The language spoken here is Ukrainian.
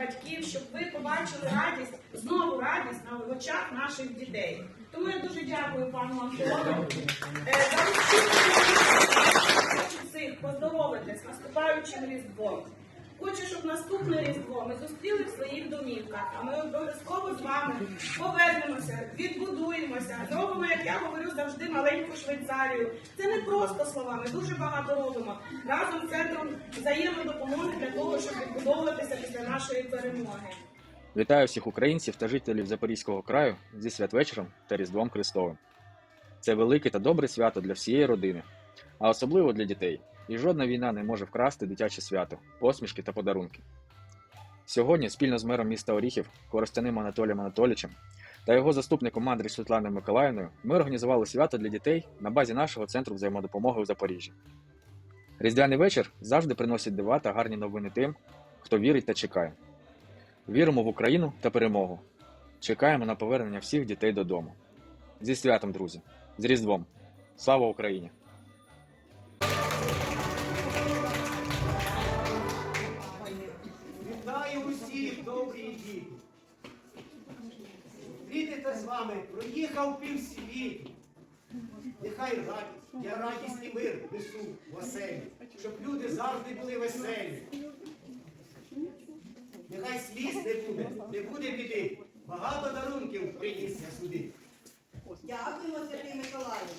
батьків, щоб ви побачили радість, знову радість на очах наших дітей. Тому я дуже дякую пану Антону. Е, цих поздоровити з наступаючим Різдвом. Хочу, щоб наступне Різдво ми зустріли в своїх домівках, а ми обов'язково з вами повернемося, відбудуємося, зробимо, як я говорю завжди, маленьку Швейцарію. Це не просто слова, ми дуже багато робимо. Разом з центром взаємодопомоги для того, відбудовуватися після нашої перемоги. Вітаю всіх українців та жителів Запорізького краю зі святвечором та Різдвом Христовим. Це велике та добре свято для всієї родини, а особливо для дітей. І жодна війна не може вкрасти дитяче свято, посмішки та подарунки. Сьогодні спільно з мером міста Оріхів Коростяним Анатолієм Анатолійовичем та його заступником Андрій Світланою Миколаївною ми організували свято для дітей на базі нашого центру взаємодопомоги у Запоріжжі. Різдвяний вечір завжди приносить дива та гарні новини тим, хто вірить та чекає. Віримо в Україну та перемогу. Чекаємо на повернення всіх дітей додому. Зі святом, друзі! З Різдвом! Слава Україні! Вітаю усіх, добрі діти. Зустрітися з вами проїхав півсвіту. Нехай радість, я радість і мир несу в оселі, щоб люди завжди були веселі. Нехай сліз не буде, не буде біди. Багато дарунків приніс я сюди. Дякуємо, Сергій Миколаївич.